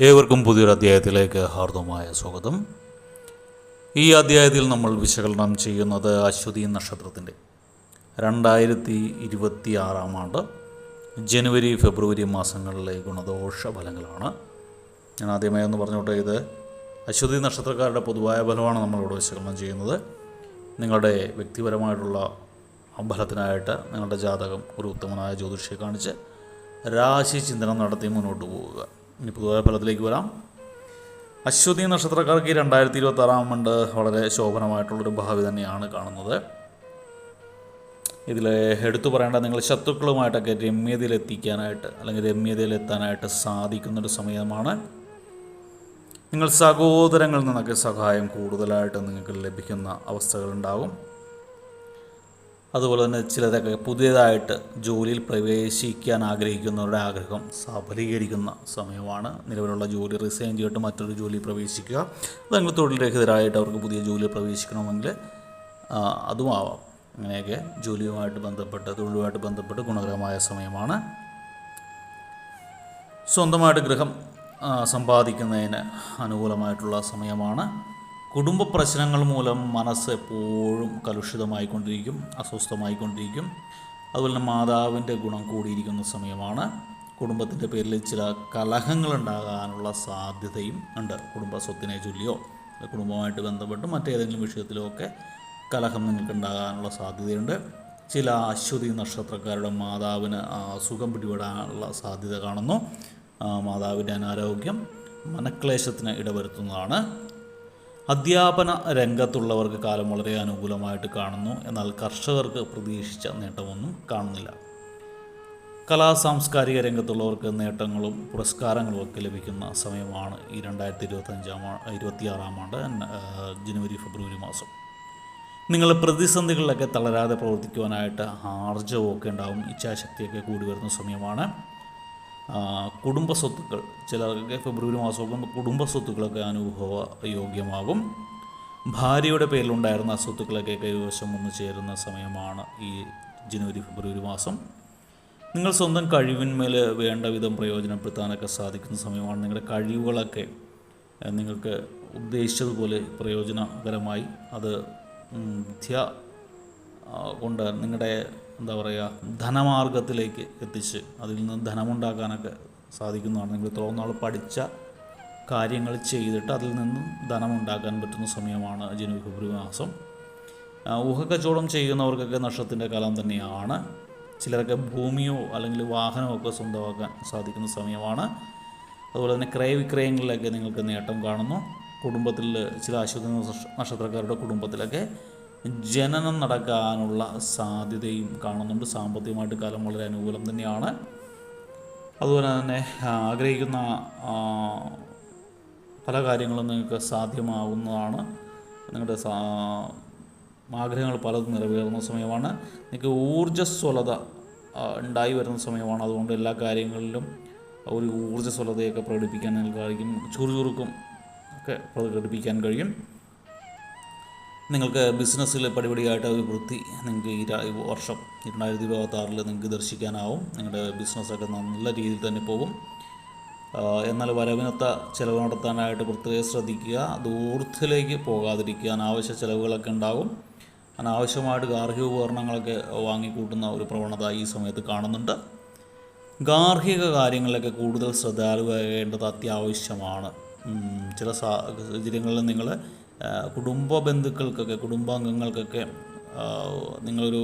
ഏവർക്കും പുതിയൊരു അധ്യായത്തിലേക്ക് ഹാർദവമായ സ്വാഗതം. ഈ അധ്യായത്തിൽ നമ്മൾ വിശകലനം ചെയ്യുന്നത് അശ്വതി നക്ഷത്രത്തിന്റെ രണ്ടായിരത്തി ഇരുപത്തി ആറാം ആണ്ട് ജനുവരി ഫെബ്രുവരി മാസങ്ങളിലെ ഗുണദോഷ ഫലങ്ങളാണ്. ഞാൻ ആദ്യമായി ഒന്ന് പറഞ്ഞോട്ടെ ഇത് അശ്വതി നക്ഷത്രക്കാരുടെ പൊതുവായ ഫലമാണ് നമ്മളിവിടെ വിശകലനം ചെയ്യുന്നത്. നിങ്ങളുടെ വ്യക്തിപരമായിട്ടുള്ള ഫലത്തിനായിട്ട് നിങ്ങളുടെ ജാതകം ഒരു ഉത്തമനായ ജ്യോതിഷിയെ കാണിച്ച് രാശി ചിന്തനം നടത്തി മുന്നോട്ട് പോവുക. ഇനി പൊതുവായ ഫലത്തിലേക്ക് വരാം. അശ്വതി നക്ഷത്രക്കാർക്ക് രണ്ടായിരത്തി ഇരുപത്തി ആറാം ആണ്ട് വളരെ ശോഭനമായിട്ടുള്ളൊരു ഭാവി തന്നെയാണ് കാണുന്നത്. ഇതിൽ എടുത്തു പറയേണ്ട നിങ്ങൾ ശത്രുക്കളുമായിട്ടൊക്കെ രമ്യതയിലെത്തിക്കാനായിട്ട് അല്ലെങ്കിൽ രമ്യതയിലെത്താനായിട്ട് സാധിക്കുന്നൊരു സമയമാണ്. നിങ്ങൾ സഹോദരങ്ങളിൽ നിന്നൊക്കെ സഹായം കൂടുതലായിട്ട് നിങ്ങൾക്ക് ലഭിക്കുന്ന അവസ്ഥകളുണ്ടാകും. അതുപോലെ തന്നെ ചിലതൊക്കെ പുതിയതായിട്ട് ജോലിയിൽ പ്രവേശിക്കാൻ ആഗ്രഹിക്കുന്നവരുടെ ആഗ്രഹം സഫലീകരിക്കുന്ന സമയമാണ്. നിലവിലുള്ള ജോലി റിസൈൻ ചെയ്തിട്ട് മറ്റൊരു ജോലി പ്രവേശിക്കുക. അതെങ്കിൽ നിങ്ങൾ തൊഴിൽ രഹിതരായിട്ട് അവർക്ക് പുതിയ ജോലി പ്രവേശിക്കണമെങ്കിൽ അതും അതുമാവാം അങ്ങനെയൊക്കെ ജോലിയുമായിട്ട് ബന്ധപ്പെട്ട് തൊഴിലുമായിട്ട് ബന്ധപ്പെട്ട് ഗുണകരമായ സമയമാണ്. സ്വന്തമായിട്ട് ഗൃഹം സമ്പാദിക്കുന്നതിന് അനുകൂലമായിട്ടുള്ള സമയമാണ്. കുടുംബ പ്രശ്നങ്ങൾ മൂലം മനസ്സ് എപ്പോഴും കലുഷിതമായിക്കൊണ്ടിരിക്കും അസ്വസ്ഥമായിക്കൊണ്ടിരിക്കും. അതുപോലെ തന്നെ മാതാവിന്റെ ഗുണം കൂടിയിരിക്കുന്ന സമയമാണ്. കുടുംബത്തിന്റെ പേരിൽ ചില കലഹങ്ങൾ ഉണ്ടാകാനുള്ള സാധ്യതയും ഉണ്ട്. കുടുംബ സ്വത്തിനെ ചൊല്ലിയോ കുടുംബമായിട്ട് ബന്ധപ്പെട്ട് മറ്റേതെങ്കിലും വിഷയത്തിലോ ഒക്കെ കലഹം നിങ്ങൾക്ക് ഉണ്ടാകാനുള്ള സാധ്യതയുണ്ട്. ചില അശ്വതി നക്ഷത്രക്കാരുടെ മാതാവിന് സുഖം പിടിപെടാനുള്ള സാധ്യത കാണുന്നു. മാതാവിന്റെ അനാരോഗ്യം മനക്ലേശത്തിന് ഇടവരുത്തുന്നതാണ്. അധ്യാപന രംഗത്തുള്ളവർക്ക് കാലം വളരെ അനുകൂലമായിട്ട് കാണുന്നു എന്നാൽ കർഷകർക്ക് പ്രതീക്ഷിച്ച നേട്ടമൊന്നും കാണുന്നില്ല. കലാ സാംസ്കാരിക രംഗത്തുള്ളവർക്ക് നേട്ടങ്ങളും പുരസ്കാരങ്ങളും ഒക്കെ ലഭിക്കുന്ന സമയമാണ് ഈ രണ്ടായിരത്തി ഇരുപത്തഞ്ചാം ഇരുപത്തിയാറാം ആണ്ട് ജനുവരി ഫെബ്രുവരി മാസം. നിങ്ങൾ പ്രതിസന്ധികളിലൊക്കെ തളരാതെ പ്രവർത്തിക്കുവാനായിട്ട് ഒക്കെ ഉണ്ടാവും. ഇച്ഛാശക്തിയൊക്കെ കൂടി വരുന്ന സമയമാണ്. കുടുംബ സ്വത്തുക്കൾ ചിലർക്ക് ഫെബ്രുവരി മാസമൊക്കെ കുടുംബ സ്വത്തുക്കളൊക്കെ അനുഭവ യോഗ്യമാകും. ഭാര്യയുടെ പേരിലുണ്ടായിരുന്ന സ്വത്തുക്കളൊക്കെ കൈവശം വന്നു ചേരുന്ന സമയമാണ് ഈ ജനുവരി ഫെബ്രുവരി മാസം. നിങ്ങൾ സ്വന്തം കഴിവിന്മേൽ വേണ്ട വിധം പ്രയോജനപ്പെടുത്താനൊക്കെ സാധിക്കുന്ന സമയമാണ് നിങ്ങളുടെ കഴിവുകളൊക്കെ നിങ്ങൾക്ക് ഉദ്ദേശിച്ചതുപോലെ പ്രയോജനകരമായി അത് വിദ്യ കൊണ്ട് നിങ്ങളുടെ എന്താ പറയുക ധനമാർഗത്തിലേക്ക് എത്തിച്ച് അതിൽ നിന്ന് ധനമുണ്ടാക്കാനൊക്കെ സാധിക്കുന്നതാണ്. നിങ്ങൾ ഇത്രയും നാൾ പഠിച്ച കാര്യങ്ങൾ ചെയ്തിട്ട് അതിൽ നിന്നും ധനമുണ്ടാക്കാൻ പറ്റുന്ന സമയമാണ് ജനുവരി ഫെബ്രുവരി മാസം. ഊഹക്കച്ചവടം ചെയ്യുന്നവർക്കൊക്കെ നഷ്ടത്തിന്റെ കാലം തന്നെയാണ്. ചിലരൊക്കെ ഭൂമിയോ അല്ലെങ്കിൽ വാഹനമോ ഒക്കെ സ്വന്തമാക്കാൻ സാധിക്കുന്ന സമയമാണ്. അതുപോലെ തന്നെ ക്രയവിക്രയങ്ങളിലൊക്കെ നിങ്ങൾക്ക് നേട്ടം കാണുന്നു. കുടുംബത്തിൽ ചില അശ്വതി നക്ഷത്രക്കാരുടെ കുടുംബത്തിലൊക്കെ ജനനം നടക്കാനുള്ള സാധ്യതയും കാണുന്നുണ്ട്. സാമ്പത്തികമായിട്ട് കാലം വളരെ അനുകൂലം തന്നെയാണ്. അതുപോലെ തന്നെ ആഗ്രഹിക്കുന്ന പല കാര്യങ്ങളും നിങ്ങൾക്ക് സാധ്യമാവുന്നതാണ്. നിങ്ങളുടെ ആഗ്രഹങ്ങൾ പലതും നിറവേറുന്ന സമയമാണ്. നിങ്ങൾക്ക് ഊർജസ്വലത ഉണ്ടായി വരുന്ന സമയമാണ്. അതുകൊണ്ട് എല്ലാ കാര്യങ്ങളിലും ഒരു ഊർജസ്വലതയൊക്കെ പ്രകടിപ്പിക്കാൻ നിങ്ങൾക്ക് കഴിയും ചുറുചുറുക്കും ഒക്കെ പ്രകടിപ്പിക്കാൻ കഴിയും. നിങ്ങൾക്ക് ബിസിനസ്സിൽ പടിപടിയായിട്ട് വൃത്തി നിങ്ങൾക്ക് ഈ വർഷം രണ്ടായിരത്തി ഇരുപത്തി ആറിൽ നിങ്ങൾക്ക് ദർശിക്കാനാവും. നിങ്ങളുടെ ബിസിനസ്സൊക്കെ നല്ല രീതിയിൽ തന്നെ പോകും. എന്നാൽ വരവിനൊത്ത ചിലവ് നടത്താനായിട്ട് പ്രത്യേകം ശ്രദ്ധിക്കുക. ദൂരത്തിലേക്ക് പോകാതിരിക്കുക. അനാവശ്യ ചിലവുകളൊക്കെ ഉണ്ടാകും. അനാവശ്യമായിട്ട് ഗാർഹിക ഉപകരണങ്ങളൊക്കെ വാങ്ങിക്കൂട്ടുന്ന ഒരു പ്രവണത ഈ സമയത്ത് കാണുന്നുണ്ട്. ഗാർഹിക കാര്യങ്ങളിലൊക്കെ കൂടുതൽ ശ്രദ്ധാലുവേണ്ടത് അത്യാവശ്യമാണ്. ചില സാഹചര്യങ്ങളിൽ നിങ്ങൾ കുടുംബ ബന്ധുക്കൾക്കൊക്കെ കുടുംബാംഗങ്ങൾക്കൊക്കെ നിങ്ങളൊരു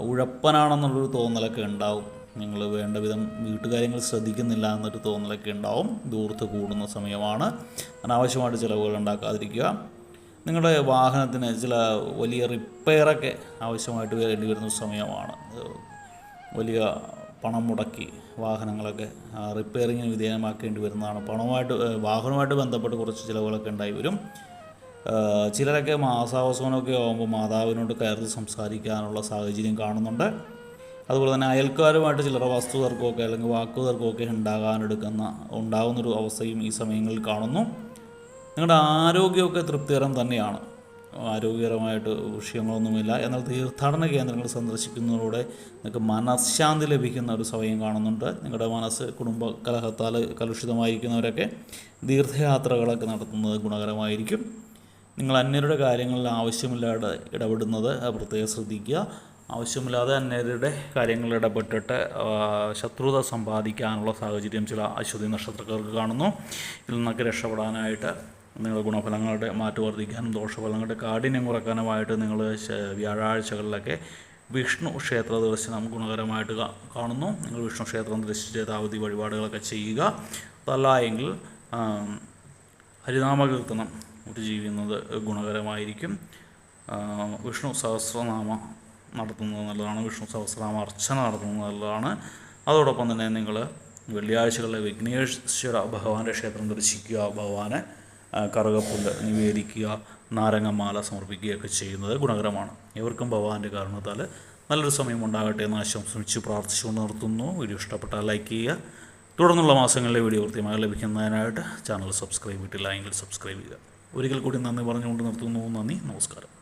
ഉഴപ്പനാണെന്നുള്ളൊരു തോന്നലൊക്കെ ഉണ്ടാവും. നിങ്ങൾ വേണ്ട വിധം വീട്ടുകാര്യങ്ങൾ ശ്രദ്ധിക്കുന്നില്ല എന്നൊരു തോന്നലൊക്കെ ഉണ്ടാവും. ദൂർത്ത് കൂടുന്ന സമയമാണ്. അനാവശ്യമായിട്ട് ചിലവുകൾ ഉണ്ടാക്കാതിരിക്കുക. നിങ്ങളുടെ വാഹനത്തിന് ചില വലിയ റിപ്പയറൊക്കെ ആവശ്യമായിട്ട് വേണ്ടി വരുന്ന സമയമാണ്. വലിയ പണം മുടക്കി വാഹനങ്ങളൊക്കെ റിപ്പയറിങ്ങിന് വിധേയമാക്കേണ്ടി വരുന്നതാണ്. പണവുമായിട്ട് വാഹനവുമായിട്ട് ബന്ധപ്പെട്ട് കുറച്ച് ചിലവുകളൊക്കെ ഉണ്ടായി വരും. ചിലരൊക്കെ മാസാവസാനമൊക്കെ ആകുമ്പോൾ മാതാവിനോട് കയർത്ത് സംസാരിക്കാനുള്ള സാഹചര്യം കാണുന്നുണ്ട്. അതുപോലെ തന്നെ അയൽക്കാരുമായിട്ട് ചിലർ വസ്തു തർക്കമൊക്കെ അല്ലെങ്കിൽ വാക്കു തർക്കമൊക്കെ ഉണ്ടാകാനെടുക്കുന്ന ഉണ്ടാകുന്നൊരു അവസ്ഥയും ഈ സമയങ്ങളിൽ കാണുന്നു. നിങ്ങളുടെ ആരോഗ്യമൊക്കെ തൃപ്തികരം തന്നെയാണ്. ആരോഗ്യകരമായിട്ട് വിഷയങ്ങളൊന്നുമില്ല. എന്നാൽ തീർത്ഥാടന കേന്ദ്രങ്ങൾ സന്ദർശിക്കുന്നതിലൂടെ നിങ്ങൾക്ക് മനഃശാന്തി ലഭിക്കുന്ന ഒരു സമയം കാണുന്നുണ്ട്. നിങ്ങളുടെ മനസ്സ് കുടുംബ കലഹത്താൽ കലുഷിതമായിരിക്കുന്നവരൊക്കെ ദീർഘയാത്രകളൊക്കെ നടത്തുന്നത് ഗുണകരമായിരിക്കും. നിങ്ങൾ അന്യരുടെ കാര്യങ്ങളിൽ ആവശ്യമില്ലാതെ ഇടപെടുന്നത് പ്രത്യേകം ശ്രദ്ധിക്കുക. ആവശ്യമില്ലാതെ അന്യരുടെ കാര്യങ്ങളിൽ ഇടപെട്ടിട്ട് ശത്രുത സമ്പാദിക്കാനുള്ള സാഹചര്യം ചില അശ്വതി നക്ഷത്രക്കാർക്ക് കാണുന്നു. ഇതിൽ നിന്നൊക്കെ രക്ഷപ്പെടാനായിട്ട് നിങ്ങൾ ഗുണഫലങ്ങളുടെ മാറ്റം വർദ്ധിക്കാനും ദോഷഫലങ്ങളുടെ കാഠിന്യം കുറയ്ക്കാനുമായിട്ട് നിങ്ങൾ വ്യാഴാഴ്ചകളിലൊക്കെ വിഷ്ണു ക്ഷേത്ര ദർശനം ഗുണകരമായിട്ട് കാണുന്നു. നിങ്ങൾ വിഷ്ണു ക്ഷേത്രം ദർശിച്ച് യഥാവധി വഴിപാടുകളൊക്കെ ചെയ്യുക. അതല്ല എങ്കിൽ ഹരിനാമകീർത്തനം ഒരു ജീവിക്കുന്നത് ഗുണകരമായിരിക്കും. വിഷ്ണു സഹസ്രനാമ നടത്തുന്നത് നല്ലതാണ്. വിഷ്ണു സഹസ്രനാമ അർച്ചന നടത്തുന്നത് നല്ലതാണ്. അതോടൊപ്പം തന്നെ നിങ്ങൾ വെള്ളിയാഴ്ചകളിലെ വിഘ്നേശ്വര ഭഗവാന്റെ ക്ഷേത്രം ദർശിക്കുക ഭഗവാനെ കറുകപ്പുല്ല് നിവേദിക്കുക നാരങ്ങമാല സമർപ്പിക്കുകയൊക്കെ ചെയ്യുന്നത് ഗുണകരമാണ്. ഇവർക്കും ഭഗവാന്റെ കാരണത്താൽ നല്ലൊരു സമയം ഉണ്ടാകട്ടെ എന്ന് ആശംസിച്ച് പ്രാർത്ഥിച്ചുകൊണ്ട് നിർത്തുന്നു. വീഡിയോ ഇഷ്ടപ്പെട്ടാൽ ലൈക്ക് ചെയ്യുക. തുടർന്നുള്ള മാസങ്ങളിലെ വീഡിയോ കൃത്യമായി ലഭിക്കുന്നതിനായിട്ട് ചാനൽ സബ്സ്ക്രൈബ് ചെയ്തിട്ടില്ല എങ്കിൽ സബ്സ്ക്രൈബ് ചെയ്യുക. ഒരിക്കൽ കൂടി നന്ദി പറഞ്ഞുകൊണ്ട് നിർത്തുന്നു. നന്ദി. നമസ്കാരം.